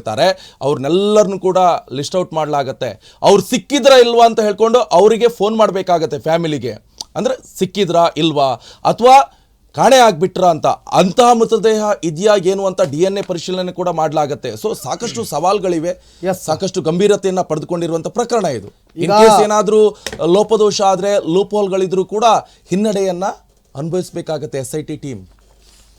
ಇರ್ತಾರೆ ಅವ್ರನ್ನೆಲ್ಲರನ್ನು ಕೂಡ list out ಮಾಡಲಾಗತ್ತೆ. ಅವ್ರು ಸಿಕ್ಕಿದ್ರ ಇಲ್ವಾ ಅಂತ ಹೇಳ್ಕೊಂಡು ಅವರಿಗೆ ಫೋನ್ ಮಾಡಬೇಕಾಗತ್ತೆ ಫ್ಯಾಮಿಲಿಗೆ ಅಂದ್ರೆ ಸಿಕ್ಕಿದ್ರಾ ಇಲ್ವಾ ಅಥವಾ ಕಾಣೆ ಆಗಿಬಿಟ್ರ ಅಂತ. ಅಂತಹ ಮೃತದೇಹ ಇದೆಯಾ ಏನು ಅಂತ ಡಿ ಎನ್ ಎ ಪರಿಶೀಲನೆ ಕೂಡ ಮಾಡಲಾಗತ್ತೆ. ಸೊ ಸಾಕಷ್ಟು ಸವಾಲುಗಳಿವೆ. ಸಾಕಷ್ಟು ಗಂಭೀರತೆಯನ್ನ ಪಡೆದುಕೊಂಡಿರುವಂಥ ಪ್ರಕರಣ ಇದು. ಏನಾದ್ರೂ ಲೋಪದೋಷ ಆದರೆ ಲೂಪ್ ಹೋಲ್ಗಳಿದ್ರೂ ಕೂಡ ಹಿನ್ನಡೆಯನ್ನ ಅನುಭವಿಸಬೇಕಾಗತ್ತೆ ಎಸ್ ಐ ಟಿ ಟೀಮ್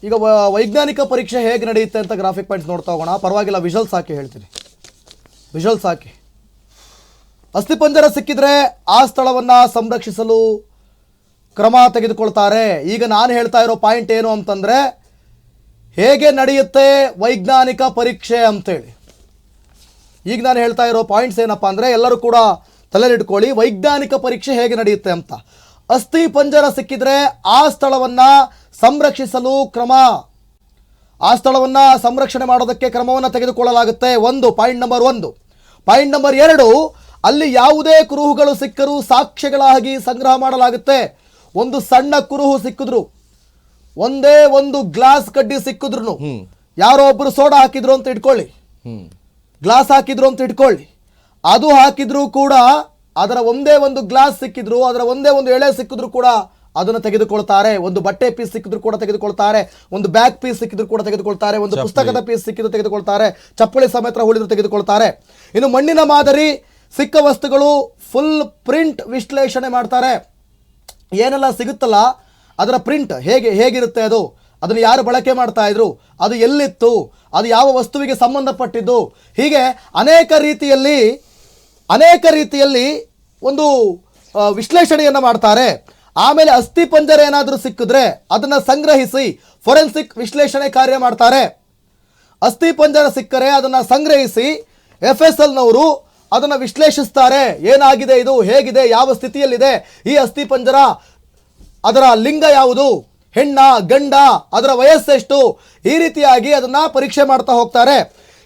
ಈಗ ವೈಜ್ಞಾನಿಕ ಪರೀಕ್ಷೆ ಹೇಗೆ ನಡೆಯುತ್ತೆ ಅಂತ ಗ್ರಾಫಿಕ್ ಪಾಯಿಂಟ್ಸ್ ನೋಡ್ತಾ ಹೋಗೋಣ. ಪರವಾಗಿಲ್ಲ ವಿಜುವಲ್ಸ್ ಹಾಕಿ ಹೇಳ್ತೀನಿ. ವಿಜುವಲ್ಸ್ ಹಾಕಿ. ಅಸ್ಥಿಪಂಜರ ಸಿಕ್ಕಿದ್ರೆ ಆ ಸ್ಥಳವನ್ನು ಸಂರಕ್ಷಿಸಲು ಕ್ರಮ ತೆಗೆದುಕೊಳ್ತಾರೆ. ಈಗ ನಾನು ಹೇಳ್ತಾ ಇರೋ ಪಾಯಿಂಟ್ ಏನು ಅಂತಂದರೆ, ಹೇಗೆ ನಡೆಯುತ್ತೆ ವೈಜ್ಞಾನಿಕ ಪರೀಕ್ಷೆ ಅಂತೇಳಿ. ಈಗ ನಾನು ಹೇಳ್ತಾ ಇರೋ ಪಾಯಿಂಟ್ಸ್ ಏನಪ್ಪ ಅಂದರೆ, ಎಲ್ಲರೂ ಕೂಡ ತಲೆಲಿಟ್ಕೊಳ್ಳಿ ವೈಜ್ಞಾನಿಕ ಪರೀಕ್ಷೆ ಹೇಗೆ ನಡೆಯುತ್ತೆ ಅಂತ. ಅಸ್ಥಿ ಪಂಜರ ಸಿಕ್ಕಿದ್ರೆ ಆ ಸ್ಥಳವನ್ನ ಸಂರಕ್ಷಿಸಲು ಕ್ರಮ. ಆ ಸ್ಥಳವನ್ನು ಸಂರಕ್ಷಣೆ ಮಾಡೋದಕ್ಕೆ ಕ್ರಮವನ್ನು ತೆಗೆದುಕೊಳ್ಳಲಾಗುತ್ತೆ. ಒಂದು ಪಾಯಿಂಟ್ ನಂಬರ್ ಒಂದು. ಪಾಯಿಂಟ್ ನಂಬರ್ ಎರಡು ಅಲ್ಲಿ ಯಾವುದೇ ಕುರುಹುಗಳು ಸಿಕ್ಕರೂ ಸಾಕ್ಷ್ಯಗಳಾಗಿ ಸಂಗ್ರಹ ಮಾಡಲಾಗುತ್ತೆ. ಒಂದು ಸಣ್ಣ ಕುರುಹು ಸಿಕ್ಕಿದ್ರು ಒಂದೇ ಒಂದು ಗ್ಲಾಸ್ ಕಡ್ಡಿ ಸಿಕ್ಕಿದ್ರು ಯಾರೋ ಒಬ್ರು ಸೋಡಾ ಹಾಕಿದ್ರು ಅಂತ ಇಟ್ಕೊಳ್ಳಿ. ಗ್ಲಾಸ್ ಹಾಕಿದ್ರು ಅಂತ ಇಟ್ಕೊಳ್ಳಿ. ಅದು ಹಾಕಿದ್ರು ಕೂಡ ಅದರ ಒಂದೇ ಒಂದು ಗ್ಲಾಸ್ ಸಿಕ್ಕಿದ್ರು ಅದರ ಒಂದೇ ಒಂದು ಎಳೆ ಸಿಕ್ಕಿದ್ರು ಕೂಡ ಅದನ್ನು ತೆಗೆದುಕೊಳ್ತಾರೆ. ಒಂದು ಬಟ್ಟೆ ಪೀಸ್ ಸಿಕ್ಕಿದ್ರು ಕೂಡ ತೆಗೆದುಕೊಳ್ತಾರೆ. ಒಂದು ಬ್ಯಾಗ್ ಪೀಸ್ ಸಿಕ್ಕಿದ್ರು ಕೂಡ ತೆಗೆದುಕೊಳ್ತಾರೆ. ಒಂದು ಪುಸ್ತಕದ ಪೀಸ್ ಸಿಕ್ಕಿದ್ರು ತೆಗೆದುಕೊಳ್ತಾರೆ. ಚಪ್ಪಳಿ ಸಮೇತ ಉಳಿದ್ರು ತೆಗೆದುಕೊಳ್ತಾರೆ. ಇನ್ನು ಮಣ್ಣಿನ ಮಾದರಿ ಸಿಕ್ಕ ವಸ್ತುಗಳು ಫುಲ್ ಪ್ರಿಂಟ್ ವಿಶ್ಲೇಷಣೆ ಮಾಡ್ತಾರೆ. ಏನೆಲ್ಲ ಸಿಗುತ್ತಲ್ಲ ಅದರ ಪ್ರಿಂಟ್ ಹೇಗೆ ಹೇಗಿರುತ್ತೆ ಅದು? ಅದನ್ನು ಯಾರು ಬಳಕೆ ಮಾಡ್ತಾ ಇದ್ರು? ಅದು ಎಲ್ಲಿತ್ತು? ಅದು ಯಾವ ವಸ್ತುವಿಗೆ ಸಂಬಂಧಪಟ್ಟಿದ್ದು? ಹೀಗೆ ಅನೇಕ ರೀತಿಯಲ್ಲಿ ಅನೇಕ ರೀತಿಯಲ್ಲಿ ಒಂದು ವಿಶ್ಲೇಷಣೆಯನ್ನು ಮಾಡ್ತಾರೆ. ಆಮೇಲೆ ಅಸ್ಥಿ ಪಂಜರ ಏನಾದರೂ ಸಿಕ್ಕಿದ್ರೆ ಅದನ್ನು ಸಂಗ್ರಹಿಸಿ ಫೊರೆನ್ಸಿಕ್ ವಿಶ್ಲೇಷಣೆ ಕಾರ್ಯ ಮಾಡ್ತಾರೆ. ಅಸ್ಥಿ ಪಂಜರ ಸಿಕ್ಕರೆ ಅದನ್ನು ಸಂಗ್ರಹಿಸಿ ಎಫ್ ಎಸ್ ಎಲ್ನವರು ಅದನ್ನು ವಿಶ್ಲೇಷಿಸ್ತಾರೆ. ಏನಾಗಿದೆ ಇದು? ಹೇಗಿದೆ? ಯಾವ ಸ್ಥಿತಿಯಲ್ಲಿದೆ? ಈ ಅಸ್ಥಿ ಪಂಜರ ಅದರ ಲಿಂಗ ಯಾವುದು? ಹೆಣ್ಣ, ಗಂಡ, ಅದರ ವಯಸ್ಸೆಷ್ಟು ಈ ರೀತಿಯಾಗಿ ಅದನ್ನ ಪರೀಕ್ಷೆ ಮಾಡ್ತಾ ಹೋಗ್ತಾರೆ.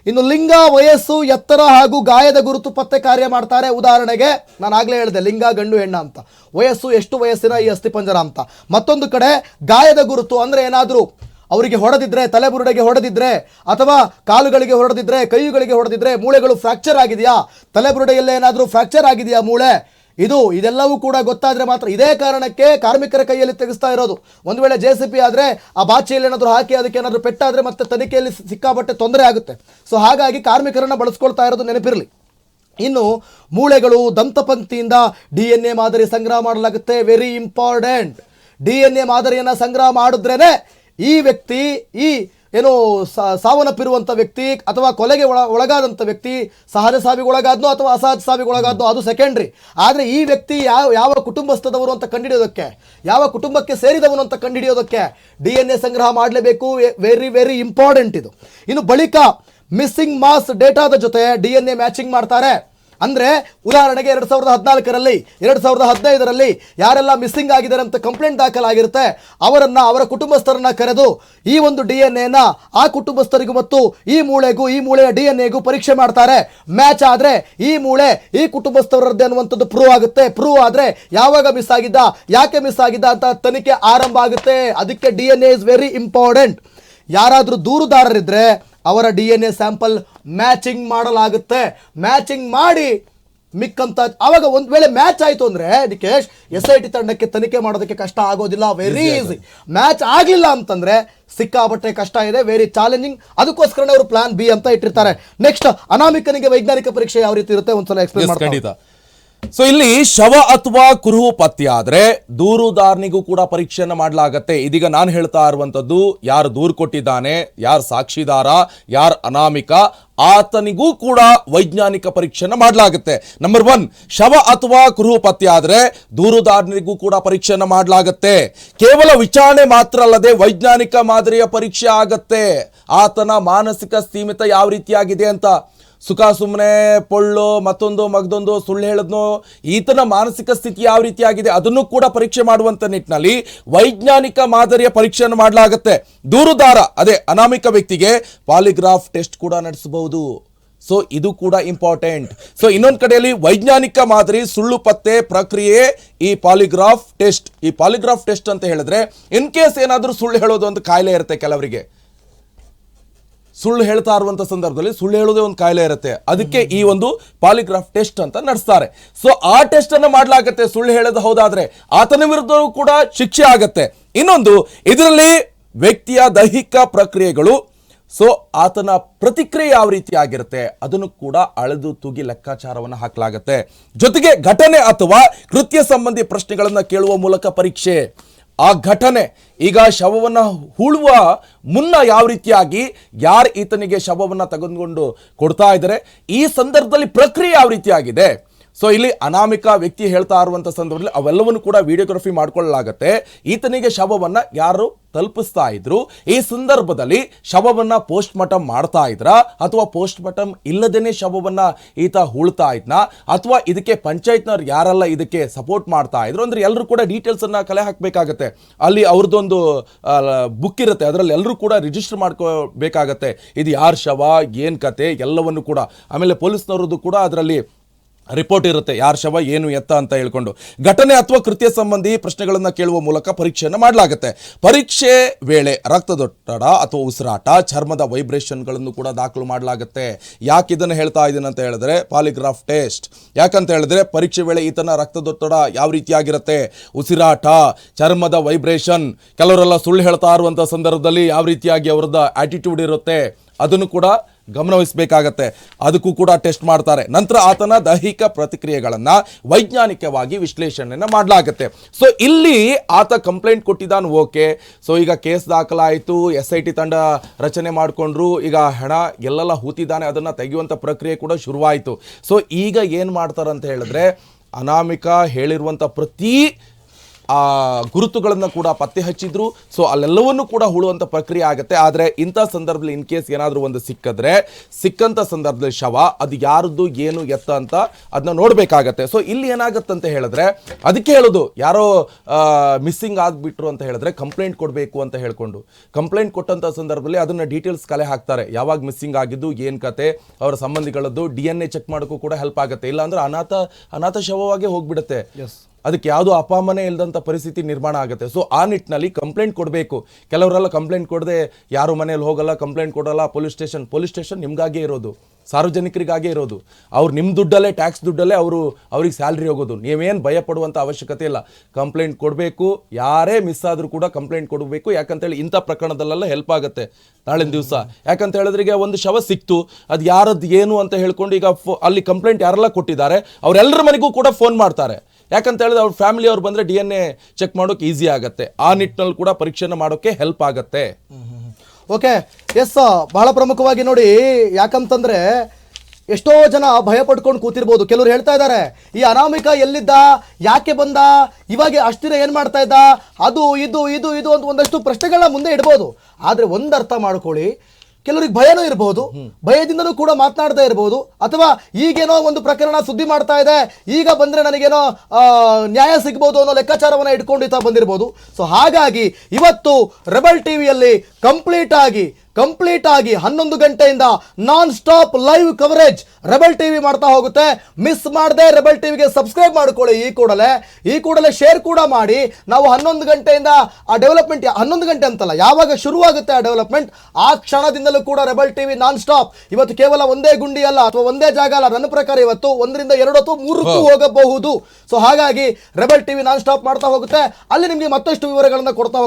ಇನ್ನು ಲಿಂಗ, ವಯಸ್ಸು, ಎತ್ತರ ಹಾಗೂ ಗಾಯದ ಗುರುತು ಪತ್ತೆ ಕಾರ್ಯ ಮಾಡ್ತಾರೆ. ಉದಾಹರಣೆಗೆ, ನಾನು ಆಗಲೇ ಹೇಳಿದೆ, ಲಿಂಗ, ಗಂಡು, ಹೆಣ್ಣ ಅಂತ. ವಯಸ್ಸು, ಎಷ್ಟು ವಯಸ್ಸಿನ ಈ ಅಸ್ಥಿಪಂಜರ ಅಂತ. ಮತ್ತೊಂದು ಕಡೆ, ಗಾಯದ ಗುರುತು ಅಂದ್ರೆ ಏನಾದರೂ ಅವರಿಗೆ ಹೊಡೆದಿದ್ರೆ ತಲೆಬುರುಡೆಗೆ ಹೊಡೆದಿದ್ರೆ, ಅಥವಾ ಕಾಲುಗಳಿಗೆ ಹೊಡೆದಿದ್ರೆ, ಕೈಗಳಿಗೆ ಹೊಡೆದಿದ್ರೆ ಮೂಳೆಗಳು ಫ್ರಾಕ್ಚರ್ ಆಗಿದೆಯಾ? ತಲೆಬುರುಡೆಯಲ್ಲೇ ಏನಾದರೂ ಫ್ರಾಕ್ಚರ್ ಆಗಿದೆಯಾ ಮೂಳೆ? ಇದು ಇದೆಲ್ಲವೂ ಕೂಡ ಗೊತ್ತಾದ್ರೆ ಮಾತ್ರ ಇದೇ ಕಾರಣಕ್ಕೆ ಕಾರ್ಮಿಕರ ಕೈಯಲ್ಲಿ ತೆಗೆಸ್ತಾ ಇರೋದು. ಒಂದು ವೇಳೆ ಜೆ ಸಿ ಪಿ ಆದರೆ ಆ ಬಾಚಿಯಲ್ಲಿ ಏನಾದರೂ ಹಾಕಿ ಅದಕ್ಕೆ ಏನಾದರೂ ಪೆಟ್ಟಾದರೆ ಮತ್ತೆ ತನಿಖೆಯಲ್ಲಿ ಸಿಕ್ಕಾಪಟ್ಟೆ ತೊಂದರೆ ಆಗುತ್ತೆ. ಸೊ ಹಾಗಾಗಿ ಕಾರ್ಮಿಕರನ್ನು ಬಳಸ್ಕೊಳ್ತಾ ಇರೋದು ನೆನಪಿರಲಿ. ಇನ್ನು ಮೂಳೆಗಳು ದಂತಪಂಕ್ತಿಯಿಂದ ಡಿ ಎನ್ ಎ ಮಾದರಿ ಸಂಗ್ರಹ ಮಾಡಲಾಗುತ್ತೆ. Very important D N A ಮಾದರಿಯನ್ನು ಸಂಗ್ರಹ ಮಾಡಿದ್ರೇನೆ ಈ ವ್ಯಕ್ತಿ ಈ ಏನು ಸಾವನ್ನಪ್ಪಿರುವಂಥ ವ್ಯಕ್ತಿ ಅಥವಾ ಕೊಲೆಗೆ ಒಳ ಒಳಗಾದಂಥ ವ್ಯಕ್ತಿ, ಸಹಜ ಸಾವಿಗೆ ಅಥವಾ ಅಸಹಜ ಸಾವಿಗೆ ಅದು ಸೆಕೆಂಡ್ರಿ. ಆದರೆ ಈ ವ್ಯಕ್ತಿ ಯಾವ ಯಾವ ಕುಟುಂಬಸ್ಥದವರು ಅಂತ ಕಂಡುಹಿಡಿಯೋದಕ್ಕೆ ಯಾವ ಕುಟುಂಬಕ್ಕೆ ಸೇರಿದವನು ಅಂತ ಕಂಡುಹಿಡಿಯೋದಕ್ಕೆ ಡಿ ಎನ್ ಎ ಸಂಗ್ರಹ ಮಾಡಲೇಬೇಕು ವೆರಿ ವೆರಿ ಇಂಪಾರ್ಟೆಂಟ್ ಇದು. ಇನ್ನು ಬಳಿಕ ಮಿಸ್ಸಿಂಗ್ ಮಾಸ್ ಡೇಟಾದ ಜೊತೆ ಡಿ ಎನ್ ಎ ಮ್ಯಾಚಿಂಗ್ ಮಾಡ್ತಾರೆ. ಅಂದ್ರೆ ಉದಾಹರಣೆಗೆ ಎರಡು ಸಾವಿರದ ಹದಿನಾಲ್ಕರಲ್ಲಿ, ಎರಡು ಸಾವಿರದ ಹದಿನೈದರಲ್ಲಿ ಯಾರೆಲ್ಲ ಮಿಸ್ಸಿಂಗ್ ಆಗಿದ್ದಾರೆ ಅಂತ ಕಂಪ್ಲೇಂಟ್ ದಾಖಲಾಗಿರುತ್ತೆ, ಅವರನ್ನು ಅವರ ಕುಟುಂಬಸ್ಥರನ್ನ ಕರೆದು ಈ ಒಂದು ಡಿ ಎನ್ ಎನ ಆ ಕುಟುಂಬಸ್ಥರಿಗೂ ಮತ್ತು ಈ ಮೂಳೆಗೂ, ಈ ಮೂಳೆಯ ಡಿ ಎನ್ ಎಗೂ ಪರೀಕ್ಷೆ ಮಾಡ್ತಾರೆ. ಮ್ಯಾಚ್ ಆದರೆ ಈ ಮೂಳೆ ಈ ಕುಟುಂಬಸ್ಥರದ್ದೇ ಅನ್ನುವಂಥದ್ದು ಪ್ರೂವ್ ಆಗುತ್ತೆ. ಪ್ರೂವ್ ಆದರೆ ಯಾವಾಗ ಮಿಸ್ ಆಗಿದ್ದ, ಯಾಕೆ ಮಿಸ್ ಆಗಿದ್ದ ಅಂತ ತನಿಖೆ ಆರಂಭ ಆಗುತ್ತೆ. ಅದಕ್ಕೆ D N A is very important ಯಾರಾದರೂ ದೂರುದಾರರಿದ್ರೆ ಅವರ D N A sample matching ಮಾಡಲಾಗುತ್ತೆ. ಮ್ಯಾಚಿಂಗ್ ಮಾಡಿ ಮಿಕ್ಕಂತ ಅವಾಗ ಒಂದ್ ವೇಳೆ ಮ್ಯಾಚ್ ಆಯ್ತು ಅಂದ್ರೆ ನಿಕೇಶ್ ಎಸ್ ಐ ಟಿ ತಂಡಕ್ಕೆ ತನಿಖೆ ಮಾಡೋದಕ್ಕೆ ಕಷ್ಟ ಆಗೋದಿಲ್ಲ. ವೆರಿ ಈಸಿ ಮ್ಯಾಚ್ ಆಗ್ಲಿಲ್ಲ ಅಂತಂದ್ರೆ ಸಿಕ್ಕಾಪಟ್ಟೆ ಕಷ್ಟ ಇದೆ. ವೆರಿ ಚಾಲೆಂಜಿಂಗ್ ಅದಕ್ಕೋಸ್ಕರನೇ ಅವರು ಪ್ಲಾನ್ ಬಿ ಅಂತ ಇಟ್ಟಿರ್ತಾರೆ. ನೆಕ್ಸ್ಟ್ ಅನಾಮಿಕನಿಗೆ ವೈಜ್ಞಾನಿಕ ಪರೀಕ್ಷೆ ಯಾವ ರೀತಿ ಇರುತ್ತೆ? ಒಂದ್ಸಲ ಎಕ್ಸ್ಪ್ಲೇನ್ ಮಾಡ್ತಾರೆ ಸೊ ಇಲ್ಲಿ ಶವ ಅಥವಾ ಕುರುಹು ಆದ್ರೆ ದೂರುದಾರನಿಗೂ ಕೂಡ ಪರೀಕ್ಷೆಯನ್ನು ಮಾಡಲಾಗತ್ತೆ. ಇದೀಗ ನಾನು ಹೇಳ್ತಾ ಇರುವಂತದ್ದು ಯಾರು ದೂರು ಕೊಟ್ಟಿದ್ದಾನೆ, ಯಾರು ಸಾಕ್ಷಿದಾರ, ಯಾರು ಅನಾಮಿಕ, ಆತನಿಗೂ ಕೂಡ ವೈಜ್ಞಾನಿಕ ಪರೀಕ್ಷೆಯನ್ನು ಮಾಡಲಾಗುತ್ತೆ. ನಂಬರ್ ಒನ್ ಶವ ಅಥವಾ ಕುರುಹು ಪತ್ತೆ ಆದರೆ ದೂರುದಾರನಿಗೂ ಕೂಡ ಪರೀಕ್ಷೆಯನ್ನು ಮಾಡಲಾಗತ್ತೆ. ಕೇವಲ ವಿಚಾರಣೆ ಮಾತ್ರ ಅಲ್ಲದೆ ವೈಜ್ಞಾನಿಕ ಮಾದರಿಯ ಪರೀಕ್ಷೆ ಆಗತ್ತೆ. ಆತನ ಮಾನಸಿಕ ಸೀಮಿತ ಯಾವ ರೀತಿಯಾಗಿದೆ ಅಂತ. ಸುಖ ಸುಮ್ಮನೆ ಪೊಳ್ಳು, ಮತ್ತೊಂದು, ಮಗದೊಂದು, ಸುಳ್ಳು ಹೇಳದ್ನೋ, ಈತನ ಮಾನಸಿಕ ಸ್ಥಿತಿ ಯಾವ ರೀತಿಯಾಗಿದೆ ಅದನ್ನು ಕೂಡ ಪರೀಕ್ಷೆ ಮಾಡುವಂಥ ನಿಟ್ಟಿನಲ್ಲಿ ವೈಜ್ಞಾನಿಕ ಮಾದರಿಯ ಪರೀಕ್ಷೆಯನ್ನು ಮಾಡಲಾಗುತ್ತೆ. ದೂರುದಾರ ಅದೇ ಅನಾಮಿಕ ವ್ಯಕ್ತಿಗೆ ಪಾಲಿಗ್ರಾಫ್ ಟೆಸ್ಟ್ ಕೂಡ ನಡೆಸಬಹುದು. ಸೊ ಇದು ಕೂಡ ಇಂಪಾರ್ಟೆಂಟ್ ಸೊ ಇನ್ನೊಂದು ಕಡೆಯಲ್ಲಿ ವೈಜ್ಞಾನಿಕ ಮಾದರಿ, ಸುಳ್ಳು ಪತ್ತೆ ಪ್ರಕ್ರಿಯೆ, ಈ ಪಾಲಿಗ್ರಾಫ್ ಟೆಸ್ಟ್. ಈ ಪಾಲಿಗ್ರಾಫ್ ಟೆಸ್ಟ್ ಅಂತ ಹೇಳಿದ್ರೆ ಇನ್ ಕೇಸ್ ಏನಾದರೂ ಸುಳ್ಳು ಹೇಳೋದು ಒಂದು ಕಾಯಿಲೆ ಇರುತ್ತೆ ಕೆಲವರಿಗೆ. ಸುಳ್ಳು ಹೇಳ್ತಾ ಇರುವಂತ ಸಂದರ್ಭದಲ್ಲಿ ಸುಳ್ಳು ಹೇಳೋದೇ ಒಂದು ಕಾಯಿಲೆ ಇರುತ್ತೆ. ಅದಕ್ಕೆ ಈ ಒಂದು ಪಾಲಿಗ್ರಾಫ್ ಟೆಸ್ಟ್ ಅಂತ ನಡೆಸ್ತಾರೆ. ಸೊ ಆ ಟೆಸ್ಟ್ ಅನ್ನ ಮಾಡ್ಲಾಗತ್ತೆ, ಸುಳ್ಳು ಹೇಳೋದು ಹೌದಾದ್ರೆ ಆತನ ವಿರುದ್ಧವೂ ಕೂಡ ಶಿಕ್ಷೆ ಆಗತ್ತೆ. ಇನ್ನೊಂದು, ಇದರಲ್ಲಿ ವ್ಯಕ್ತಿಯ ದೈಹಿಕ ಪ್ರಕ್ರಿಯೆಗಳು ಸೊ ಆತನ ಪ್ರತಿಕ್ರಿಯೆ ಯಾವ ರೀತಿ ಆಗಿರುತ್ತೆ, ಅದನ್ನು ಕೂಡ ಅಳೆದು ತೂಗಿ ಲೆಕ್ಕಾಚಾರವನ್ನು ಹಾಕಲಾಗುತ್ತೆ. ಜೊತೆಗೆ ಘಟನೆ ಅಥವಾ ಕೃತ್ಯ ಸಂಬಂಧಿ ಪ್ರಶ್ನೆಗಳನ್ನು ಕೇಳುವ ಮೂಲಕ ಪರೀಕ್ಷೆ. ಆ ಘಟನೆ. ಈಗ ಶವವನ್ನು ಹೂಳುವ ಮುನ್ನ ಯಾವ ರೀತಿಯಾಗಿ ಯಾರು ಈತನಿಗೆ ಶವವನ್ನು ತೆಗೆದುಕೊಂಡು ಕೊಡ್ತಾ ಇದ್ದಾರೆ? ಈ ಸಂದರ್ಭದಲ್ಲಿ ಪ್ರಕ್ರಿಯೆ ಯಾವ ರೀತಿಯಾಗಿದೆ? ಸೊ ಇಲ್ಲಿ ಅನಾಮಿಕ ವ್ಯಕ್ತಿ ಹೇಳ್ತಾ ಇರುವಂಥ ಸಂದರ್ಭದಲ್ಲಿ ಅವೆಲ್ಲವನ್ನು ಕೂಡ ವಿಡಿಯೋಗ್ರಫಿ ಮಾಡಿಕೊಳ್ಳಲಾಗತ್ತೆ. ಈತನಿಗೆ ಶವವನ್ನ ಯಾರು ತಲುಪಿಸ್ತಾ ಇದ್ರು, ಈ ಸಂದರ್ಭದಲ್ಲಿ ಶವವನ್ನ ಪೋಸ್ಟ್ ಮಾರ್ಟಮ್ ಮಾಡ್ತಾ ಇದ್ರ, ಅಥವಾ ಪೋಸ್ಟ್ ಮಾರ್ಟಮ್ ಇಲ್ಲದೇನೆ ಶವವನ್ನ ಈತ ಹೂಳ್ತಾ ಇದ್ನ, ಅಥವಾ ಇದಕ್ಕೆ ಪಂಚಾಯತ್ನವ್ರು ಯಾರೆಲ್ಲ ಇದಕ್ಕೆ ಸಪೋರ್ಟ್ ಮಾಡ್ತಾ ಇದ್ರು, ಅಂದ್ರೆ ಎಲ್ಲರೂ ಕೂಡ ಡೀಟೇಲ್ಸ್ ಅನ್ನ ಕಲೆ ಹಾಕಬೇಕಾಗತ್ತೆ. ಅಲ್ಲಿ ಅವ್ರದ್ದೊಂದು ಬುಕ್ ಇರುತ್ತೆ, ಅದರಲ್ಲಿ ಎಲ್ಲರೂ ಕೂಡ ರಿಜಿಸ್ಟರ್ ಮಾಡ್ಕೋಬೇಕಾಗತ್ತೆ. ಇದು ಯಾರ ಶವ, ಏನ್ ಕತೆ, ಎಲ್ಲವನ್ನು ಕೂಡ. ಆಮೇಲೆ ಪೊಲೀಸ್ನವ್ರದ್ದು ಕೂಡ ಅದರಲ್ಲಿ ರಿಪೋರ್ಟ್ ಇರುತ್ತೆ. ಯಾರ ಶವ, ಏನು ಎತ್ತ ಅಂತ ಹೇಳ್ಕೊಂಡು. ಘಟನೆ ಅಥವಾ ಕೃತ್ಯ ಸಂಬಂಧಿ ಪ್ರಶ್ನೆಗಳನ್ನು ಕೇಳುವ ಮೂಲಕ ಪರೀಕ್ಷೆಯನ್ನು ಮಾಡಲಾಗುತ್ತೆ. ಪರೀಕ್ಷೆ ವೇಳೆ ರಕ್ತದೊತ್ತಡ ಅಥವಾ ಉಸಿರಾಟ, ಚರ್ಮದ ವೈಬ್ರೇಷನ್ಗಳನ್ನು ಕೂಡ ದಾಖಲು ಮಾಡಲಾಗುತ್ತೆ. ಯಾಕೆ ಇದನ್ನು ಹೇಳ್ತಾ ಇದ್ದೀನಿ ಅಂತ ಹೇಳಿದ್ರೆ, ಪಾಲಿಗ್ರಾಫ್ ಟೆಸ್ಟ್. ಯಾಕಂತ ಹೇಳಿದ್ರೆ, ಪರೀಕ್ಷೆ ವೇಳೆ ಈತನ ರಕ್ತದೊತ್ತಡ ಯಾವ ರೀತಿಯಾಗಿರುತ್ತೆ? ಉಸಿರಾಟ, ಚರ್ಮದ ವೈಬ್ರೇಷನ್, ಕೆಲವರೆಲ್ಲ ಸುಳ್ಳು ಹೇಳ್ತಾ ಇರುವಂಥ ಸಂದರ್ಭದಲ್ಲಿ ಯಾವ ರೀತಿಯಾಗಿ ಅವರದ ಆಟಿಟ್ಯೂಡ್ ಇರುತ್ತೆ? ಅದನ್ನು ಕೂಡ ಗಮನವಹಿಸಬೇಕಾಗತ್ತೆ. ಅದಕ್ಕೂ ಕೂಡ ಟೆಸ್ಟ್ ಮಾಡ್ತಾರೆ. ನಂತರ ಆತನ ದೈಹಿಕ ಪ್ರತಿಕ್ರಿಯೆಗಳನ್ನು ವೈಜ್ಞಾನಿಕವಾಗಿ ವಿಶ್ಲೇಷಣೆಯನ್ನು ಮಾಡಲಾಗತ್ತೆ. ಸೊ ಇಲ್ಲಿ ಆತ ಕಂಪ್ಲೇಂಟ್ ಕೊಟ್ಟಿದ್ದಾನು ಓಕೆ ಸೊ ಈಗ ಕೇಸ್ ದಾಖಲಾಯಿತು ಎಸ್ ಐ ಟಿ ತಂಡ ರಚನೆ ಮಾಡಿಕೊಂಡ್ರು, ಈಗ ಹಣ ಎಲ್ಲೆಲ್ಲ ಹೂತಿದ್ದಾನೆ, ಅದನ್ನ ತೆಗೆಯುವಂತ ಪ್ರಕ್ರಿಯೆ ಕೂಡ ಶುರುವಾಯಿತು. ಸೊ ಈಗ ಏನ್ ಮಾಡ್ತಾರಂತ ಹೇಳಿದ್ರೆ, ಅನಾಮಿಕ ಹೇಳಿರುವಂತ ಪ್ರತಿ ಆ ಗುರುತುಗಳನ್ನು ಕೂಡ ಪತ್ತೆ ಹಚ್ಚಿದ್ರು. ಸೊ ಅಲ್ಲೆಲ್ಲವನ್ನು ಕೂಡ ಹುಳುವಂತ ಪ್ರಕ್ರಿಯೆ ಆಗುತ್ತೆ. ಆದರೆ ಇಂಥ ಸಂದರ್ಭದಲ್ಲಿ ಇನ್ ಕೇಸ್ ಏನಾದರೂ ಒಂದು ಸಿಕ್ಕಿದ್ರೆ ಸಿಕ್ಕಂಥ ಸಂದರ್ಭದಲ್ಲಿ ಶವ, ಅದು ಯಾರದ್ದು, ಏನು, ಎತ್ತ ಅಂತ ಅದನ್ನ ನೋಡಬೇಕಾಗತ್ತೆ. ಸೊ ಇಲ್ಲಿ ಏನಾಗುತ್ತೆ ಅಂತ ಹೇಳಿದ್ರೆ, ಅದಕ್ಕೆ ಹೇಳೋದು, ಯಾರೋ ಮಿಸ್ಸಿಂಗ್ ಆಗಿಬಿಟ್ರು ಅಂತ ಹೇಳಿದ್ರೆ ಕಂಪ್ಲೇಂಟ್ ಕೊಡಬೇಕು ಅಂತ ಹೇಳ್ಕೊಂಡು. ಕಂಪ್ಲೇಂಟ್ ಕೊಟ್ಟಂಥ ಸಂದರ್ಭದಲ್ಲಿ ಅದನ್ನು ಡೀಟೇಲ್ಸ್ ಕಲೆ ಹಾಕ್ತಾರೆ. ಯಾವಾಗ ಮಿಸ್ಸಿಂಗ್ ಆಗಿದ್ದು, ಏನು ಕತೆ, ಅವರ ಸಂಬಂಧಿಗಳದ್ದು ಡಿ ಎನ್ ಎ ಚೆಕ್ ಮಾಡೋಕ್ಕೂ ಕೂಡ ಹೆಲ್ಪ್ ಆಗುತ್ತೆ. ಇಲ್ಲಾಂದ್ರೆ ಅನಾಥ ಅನಾಥ ಶವವಾಗೇ ಹೋಗ್ಬಿಡುತ್ತೆ. ಅದಕ್ಕೆ ಯಾವುದೋ ಅಪಾಮನೆ ಇಲ್ಲದಂಥ ಪರಿಸ್ಥಿತಿ ನಿರ್ಮಾಣ ಆಗುತ್ತೆ. ಸೊ ಆ ನಿಟ್ಟಿನಲ್ಲಿ ಕಂಪ್ಲೇಂಟ್ ಕೊಡಬೇಕು. ಕೆಲವರೆಲ್ಲ ಕಂಪ್ಲೇಂಟ್ ಕೊಡದೆ ಯಾರು ಮನೇಲಿ ಹೋಗಲ್ಲ ಕಂಪ್ಲೇಂಟ್ ಕೊಡಲ್ಲ ಪೊಲೀಸ್ ಸ್ಟೇಷನ್ ಪೊಲೀಸ್ ಸ್ಟೇಷನ್ ನಿಮ್ಗಾಗೇ ಇರೋದು. ಸಾರ್ವಜನಿಕರಿಗಾಗೇ ಇರೋದು. ಅವ್ರು ನಿಮ್ಮ ದುಡ್ಡಲ್ಲೇ ಟ್ಯಾಕ್ಸ್ ದುಡ್ಡಲ್ಲೇ ಅವರು ಅವ್ರಿಗೆ ಸ್ಯಾಲ್ರಿ ಹೋಗೋದು. ನೀವೇನು ಭಯಪಡುವಂಥ ಅವಶ್ಯಕತೆ ಇಲ್ಲ. ಕಂಪ್ಲೇಂಟ್ ಕೊಡಬೇಕು. ಯಾರೇ ಮಿಸ್ ಆದರೂ ಕೂಡ ಕಂಪ್ಲೇಂಟ್ ಕೊಡಬೇಕು. ಯಾಕಂತೇಳಿ ಇಂಥ ಪ್ರಕರಣದಲ್ಲೆಲ್ಲ ಹೆಲ್ಪ್ ಆಗುತ್ತೆ ನಾಳಿನ ದಿವಸ. ಯಾಕಂತ ಹೇಳಿದ್ರಿಗೆ ಒಂದು ಶವ ಸಿಕ್ತು. ಅದು ಯಾರದ್ದು ಏನು ಅಂತ ಹೇಳ್ಕೊಂಡು ಈಗ ಅಲ್ಲಿ ಕಂಪ್ಲೇಂಟ್ ಯಾರೆಲ್ಲ ಕೊಟ್ಟಿದ್ದಾರೆ, ಅವರೆಲ್ಲರ ಮನೆಗೂ ಕೂಡ ಫೋನ್ ಮಾಡ್ತಾರೆ. ಯಾಕಂತ ಹೇಳಿದ್ರೆ ಅವ್ರ ಫ್ಯಾಮಿಲಿ ಅವ್ರು ಬಂದ್ರೆ ಡಿ ಎನ್ ಎ ಚೆಕ್ ಮಾಡೋಕೆ ಈಸಿ ಆಗುತ್ತೆ. ಆ ನಿಟ್ಟಿನಲ್ಲಿ ಕೂಡ ಪರೀಕ್ಷೆನ ಮಾಡೋಕೆ ಹೆಲ್ಪ್ ಆಗುತ್ತೆ. ಓಕೆ ಎಸ್ ಬಹಳ ಪ್ರಮುಖವಾಗಿ ನೋಡಿ ಯಾಕಂತಂದ್ರೆ ಎಷ್ಟೋ ಜನ ಭಯ ಪಡ್ಕೊಂಡು ಕೂತಿರ್ಬೋದು. ಕೆಲವರು ಹೇಳ್ತಾ ಇದ್ದಾರೆ ಈ ಅನಾಮಿಕ ಎಲ್ಲಿದ್ದ? ಯಾಕೆ ಬಂದ? ಇವಾಗ ಅಷ್ಟಿರ ಏನು ಮಾಡ್ತಾ ಇದ್ದ? ಅದು ಇದು ಇದು ಇದು ಅಂತ ಒಂದಷ್ಟು ಪ್ರಶ್ನೆಗಳನ್ನ ಮುಂದೆ ಇಡ್ಬೋದು. ಆದರೆ ಒಂದರ್ಥ ಅರ್ಥ ಮಾಡ್ಕೊಳ್ಳಿ ಕೆಲವರಿಗೆ ಭಯನೂ ಇರಬಹುದು ಭಯದಿಂದಲೂ ಕೂಡ ಮಾತನಾಡ್ತಾ ಇರಬಹುದು ಅಥವಾ ಈಗೇನೋ ಒಂದು ಪ್ರಕರಣ ಸುದ್ದಿ ಮಾಡ್ತಾ ಇದೆ, ಈಗ ಬಂದ್ರೆ ನನಗೇನೋ ನ್ಯಾಯ ಸಿಗ್ಬೋದು ಅನ್ನೋ ಲೆಕ್ಕಾಚಾರವನ್ನ ಇಟ್ಕೊಂಡಿತ ಬಂದಿರಬಹುದು ಸೊ ಹಾಗಾಗಿ ಇವತ್ತು ರೆಬಲ್ ಟಿವಿಯಲ್ಲಿ ಕಂಪ್ಲೀಟ್ ಆಗಿ ಕಂಪ್ಲೀಟ್ ಆಗಿ ಹನ್ನೊಂದು ಗಂಟೆಯಿಂದ non stop live coverage Rebel TV ಮಾಡ್ತಾ ಹೋಗುತ್ತೆ. ಮಿಸ್ ಮಾಡದೆ ರೆಬಲ್ ಟಿವಿಗೆ ಸಬ್ಸ್ಕ್ರೈಬ್ ಮಾಡ್ಕೊಳ್ಳಿ ಈ ಕೂಡಲೇ. ಈ ಕೂಡಲೇ ಶೇರ್ ಕೂಡ ಮಾಡಿ. ನಾವು ಹನ್ನೊಂದು ಗಂಟೆಯಿಂದ ಆ ಡೆವಲಪ್ಮೆಂಟ್ ಹನ್ನೊಂದು ಗಂಟೆ ಅಂತಲ್ಲ ಯಾವಾಗ ಶುರುವಾಗುತ್ತೆ ಆ ಡೆವಲಪ್ಮೆಂಟ್ ಆ ಕ್ಷಣದಿಂದಲೂ ಕೂಡ ರೆಬಲ್ ಟಿವಿ ನಾನ್ ಸ್ಟಾಪ್ ಇವತ್ತು ಕೇವಲ ಒಂದೇ ಗುಂಡಿ ಅಲ್ಲ ಅಥವಾ ಒಂದೇ ಜಾಗ ಅಲ್ಲ ನನ್ನ ಪ್ರಕಾರ ಇವತ್ತು ಒಂದರಿಂದ ಎರಡು ಅಥವಾ ಮೂರಕ್ಕೂ ಹೋಗಬಹುದು. ಸೊ ಹಾಗಾಗಿ ರೆಬಲ್ ಟಿವಿ ನಾನ್ ಸ್ಟಾಪ್ ಮಾಡ್ತಾ ಹೋಗುತ್ತೆ. ಅಲ್ಲಿ ನಿಮಗೆ ಮತ್ತಷ್ಟು ವಿವರಗಳನ್ನು ಕೊಡ್ತಾ